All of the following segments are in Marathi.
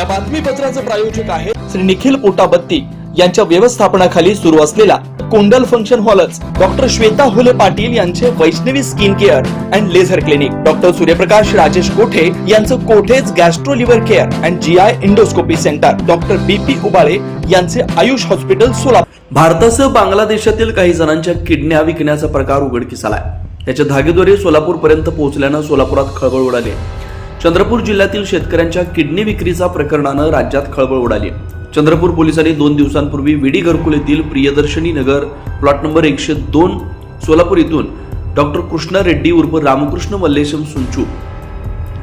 या बातमीपत्राचं प्रायोजक आहे श्री निखिल पोटाबत्ती यांच्या व्यवस्थापनाखाली सुरू असलेला कोंडल फंक्शन हॉलच डॉक्टर श्वेता हुले पाटील यांचे Vaishnavi skin care and laser clinic doctor Suryaprakash Rajesh Kothe यांचं Kothe's gastro liver care and G I endoscopy centre doctor B P Ubale यांचे आयुष हॉस्पिटल सोलापूर. भारतासह बांगलादेशातील काही जणांच्या किडन्या विकण्याचा प्रकार उघडकीस आलाय. त्याचे धागेद्वारे सोलापूर पर्यंत पोहोचल्यानं सोलापुरात खळबळ उडाली. चंद्रपूर जिल्ह्यातील शेतकऱ्यांच्या किडनी विक्रीचा प्रकरणानं राज्यात खळबळ उडाली. चंद्रपूर पोलिसांनी दोन दिवसांपूर्वी विडी घरकुल येथील प्रियदर्शनी नगर प्लॉट नंबर एकशे दोन सोलापूर इथून डॉक्टर कृष्णा रेड्डी उर्फ रामकृष्ण मल्लेशम सुंचू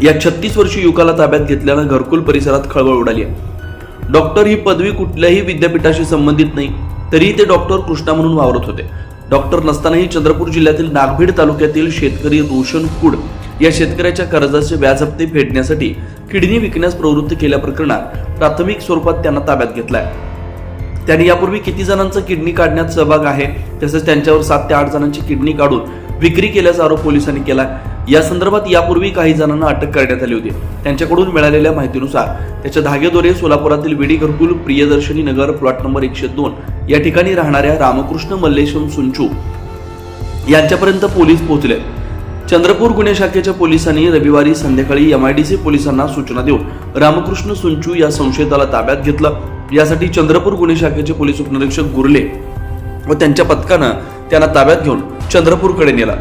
या छत्तीस वर्षीय युवकाला ताब्यात घेतल्यानं घरकुल परिसरात खळबळ उडाली डॉक्टर ही पदवी कुठल्याही विद्यापीठाशी संबंधित नाही तरीही ते डॉक्टर कृष्णा म्हणून वावरत होते. डॉक्टर नसतानाही चंद्रपूर जिल्ह्यातील नागभीड तालुक्यातील शेतकरी रोशन कुड या शेतकऱ्याच्या कर्जाचे व्याज हप्ते फेडण्यासाठी किडनी विकण्यास प्रवृत्त केल्या प्रकरणात प्राथमिक स्वरूपात त्यांना ताब्यात घेतलाय. त्यांनी यापूर्वी किती जणांचा किडनी काढण्यात सहभाग आहे तसेच त्यांच्यावर सात ते आठ जणांची किडनी काढून विक्री केल्याचा आरोप पोलिसांनी केला या संदर्भात यापूर्वी काही जणांना अटक करण्यात आली होती. त्यांच्याकडून मिळालेल्या माहितीनुसार त्याच्या धागेद्वारे सोलापुरातील विडी घरकुल प्रियदर्शनी नगर प्लॉट नंबर एकशे दोन या ठिकाणी राहणाऱ्या रामकृष्ण मल्लेशम सुंचू यांच्यापर्यंत पोलीस पोहोचले. चंद्रपूर गुन्हे शाखेच्या पोलिसांनी रविवारी संध्याकाळी एमआयडीसी पोलिसांना सूचना देऊन रामकृष्ण सुंचू या संशयिताला ताब्यात घेतलं. यासाठी चंद्रपूर गुन्हे शाखेचे पोलीस उपनिरीक्षक गुरले व त्यांच्या पथकानं त्यांना ताब्यात घेऊन चंद्रपूरकडे नेला.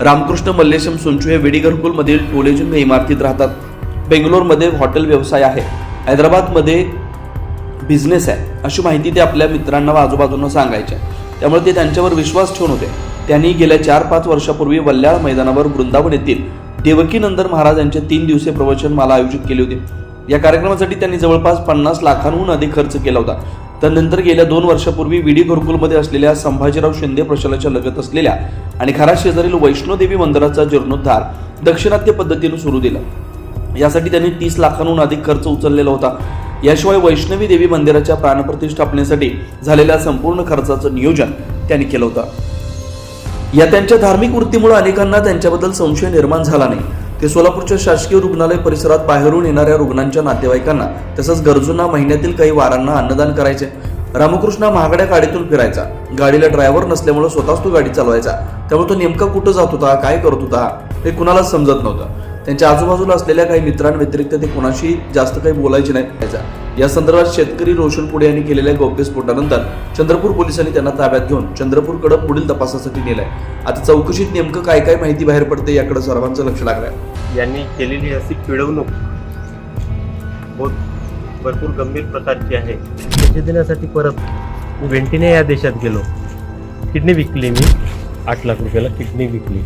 रामकृष्ण मल्लेशम सुंचू हे वेडी घरकुल मधील टोलेजंग इमारतीत राहतात. बेंगलोरमध्ये हॉटेल व्यवसाय आहे. हैदराबादमध्ये बिझनेस आहे. अशी माहिती ते आपल्या मित्रांना व आजूबाजूंना सांगायच्या. त्यामुळे ते त्यांच्यावर विश्वास ठेवून होते. त्यांनी गेल्या चार पाच वर्षापूर्वी वल्याळ मैदानावर वृंदावन येथील देवकीनंदन महाराज यांचे तीन दिवसीय प्रवचन मला आयोजित केले होते. या कार्यक्रमासाठी त्यांनी जवळपास पन्नास लाखांहून अधिक खर्च केला होता. त्यानंतर गेल्या दोन वर्षापूर्वी विडी घरकुलमध्ये असलेल्या संभाजीराव शिंदे प्रशालाच्या लगत असलेल्या आणि खरा शेजारील वैष्णोदेवी मंदिराचा जीर्णोद्धार दक्षिणात्य पद्धतीने सुरू दिला. यासाठी त्यांनी तीस लाखांहून अधिक खर्च उचललेला होता. याशिवाय वैष्णवी देवी मंदिराच्या प्राणप्रतिष्ठापनेसाठी झालेल्या संपूर्ण खर्चाचं नियोजन त्यांनी केलं होतं. या त्यांच्या धार्मिक वृत्तीमुळे अनेकांना त्यांच्याबद्दल संशय निर्माण झाला नाही. ते सोलापूरच्या शासकीय रुग्णालय परिसरात बाहेरून येणाऱ्या रुग्णांच्या नातेवाईकांना तसंच गरजूंना महिन्यातील काही वारांना अन्नदान करायचे. रामकृष्ण महागड्या गाडीतून फिरायचा. गाडीला ड्रायव्हर नसल्यामुळे स्वतःच तो गाडी चालवायचा. त्यामुळे तो नेमका कुठं जात होता काय करत होता हे कुणालाच समजत नव्हतं. त्यांच्या आजूबाजूला असलेल्या काही मित्रांव्यतिरिक्त ते कोणाशी जास्त काही बोलायचे नाही त्याचा या संदर्भात शेतकरी रोशन पुढे यांनी केलेल्या गौप्यस्फोटानंतर चंद्रपूर पोलिसांनी त्यांना ताब्यात घेऊन चंद्रपूरकडे पुढील तपासासाठी नेलंय. आता चौकशीत नेमकं काय काय माहिती बाहेर पडते याकडे सर्वांचं लक्ष लागलंय. यांनी केलेली अशी पिळवणूक बहुत भरपूर गंभीर प्रकारची आहे. पैसे देण्यासाठी परत मी वेंटीने या देशात गेलो. किडनी विकली मी. आठ लाख रुपयाला किडनी विकली.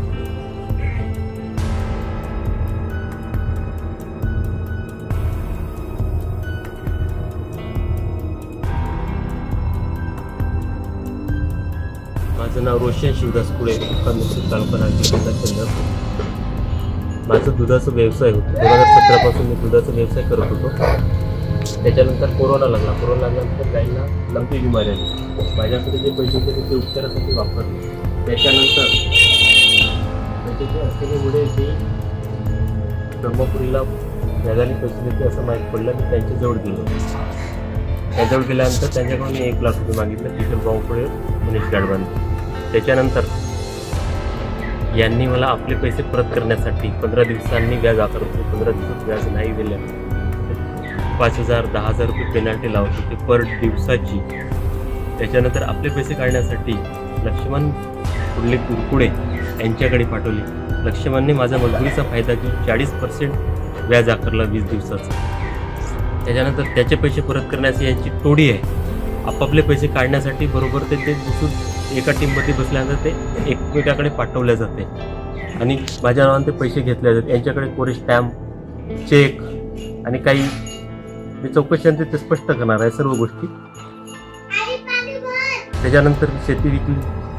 माझं नाव रोशन शिवदास कुळे मुक्काम तालुका नाशिक जिल्हा चंद्रपूर माझं दुधाचा व्यवसाय होतो. दोन हजार सतरापासून मी दुधाचा व्यवसाय करत होतो. त्याच्यानंतर कोरोना लागला. कोरोना लागल्यानंतर गाईंना लंपी बिमारी आली. माझ्याकडे जे पैसे होते ते उपचारासाठी वापरले. त्याच्यानंतर त्याचे असलेल्यामुळे ते ब्रह्मपुरीला व्याजाने पैसे देते असं माहीत पडलं मी त्यांच्याजवळ गेलो. त्याजवळ गेल्यानंतर त्यांच्याकडून मी एक लाख रुपये मागितले. तिथे बावकडे मनीष गाडवांनी त्याच्यानंतर यांनी मला आपले पैसे परत करण्यासाठी पंधरा दिवसांनी व्याज आकारत होते. पंधरा दिवसात व्याज नाही दिलं. पाच हजार दहा हजार रुपये पेनल्टी लावत होते पर दिवसाची. त्याच्यानंतर आपले पैसे काढण्यासाठी लक्ष्मण कुर्ले कुरकुडे यांच्याकडे पाठवले. लक्ष्मणने माझा मजुरीचा फायदा घेऊन चाळीस पर्सेंट व्याज आकारला वीस दिवसाचं. त्याच्यानंतर त्याचे पैसे परत करण्याची यांची टोळी आहे. आपापले पैसे काढण्यासाठी बरोबर ते ते दुसरं एका टीममध्ये बसल्यानंतर ते एकमेकाकडे पाठवले जाते. आणि माझ्या नावाने ते पैसे घेतले जातात. यांच्याकडे कोरे स्टॅम्प चेक आणि काही मी चौकशीनंतर ते स्पष्ट करणार आहे सर्व गोष्टी. त्याच्यानंतर शेती विकली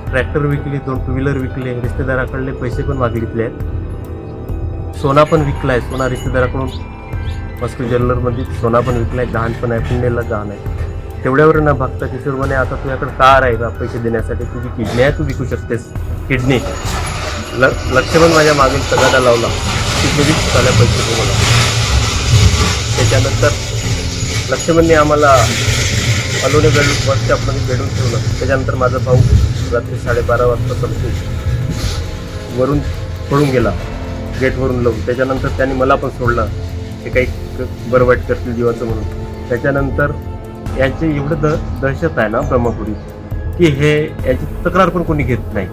ट्रॅक्टर विकली दोन टू व्हीलर विकले रिश्तेदाराकडले पैसे पण मागितले आहेत. सोना पण विकला आहे सोना रिश्तेदाराकडून मस्को ज्वेलरमध्ये सोना पण विकला आहे गहाण पण आहे पुण्याला गहाण आहे. तेवढ्यावर न भागता किशोर म्हणे आता तुझ्याकडे कार आहे का पैसे देण्यासाठी? तुझी किडनी आहे तू विकू शकतेस. किडनी. ल लक्ष्मण माझ्या मागील तगादा लावला. की झाल्या पैसे तुम्हाला त्याच्यानंतर लक्ष्मणने आम्हाला अलोने बेडून बस भेटून ठेवलं. त्याच्यानंतर माझा भाऊ रात्री साडेबारा वाजता समजून वरून पळून गेला. गेटवरून लावून. त्याच्यानंतर त्यांनी मला पण सोडलं. ते काही बरं वाईट करतील जीवाचं म्हणून. त्याच्यानंतर यांचे एवढं द दहशत आहे ना ब्रह्मपुरी की हे याची तक्रार पण कोणी घेत नाही.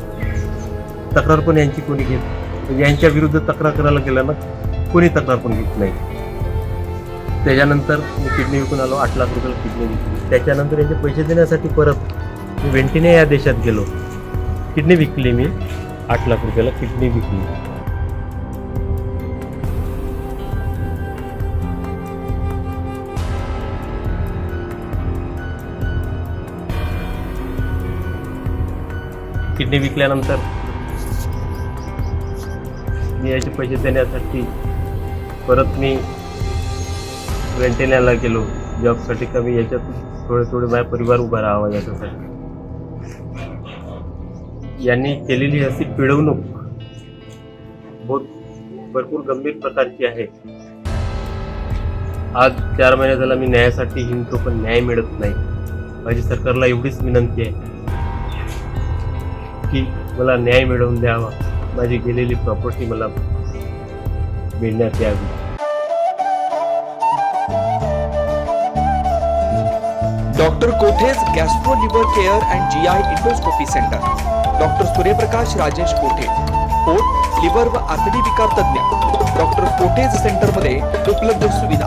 तक्रार पण यांची कोणी घेत यांच्या विरुद्ध तक्रार करायला गेलं ना कोणी तक्रार पण घेत नाही. त्याच्यानंतर मी किडनी विकून आलो आठ लाख रुपयाला किडनी विकली. त्याच्यानंतर याचे पैसे देण्यासाठी परत मी वेंटिने या देशात गेलो. किडनी विकली मी आठ लाख रुपयाला किडनी विकली. किडनी विकल्यानंतर मी याचे पैसे देण्यासाठी परत मी वेंटेण्याला गेलो. जॉबसाठी कमी याच्यात थोडे थोडे माझा परिवार उभा राहावा याच्यासाठी. यांनी केलेली अशी पिळवणूक बहुत भरपूर गंभीर प्रकारची आहे. आज चार महिने झाला मी न्यायासाठी हिंडतो पण न्याय मिळत नाही. माझी सरकारला एवढीच विनंती आहे. की मला न्याय मिळवून द्यावा. माझी गेलेली प्रॉपर्टी मला मिळण्यात यावी. Doctor Kothe's gastro liver care and G I endoscopy centre doctor Suryaprakash Rajesh Kothe पोट लिव्हर व आतडी विकार तज्ज्ञ. डॉक्टर कोठेज सेंटरमध्ये उपलब्ध सुविधा.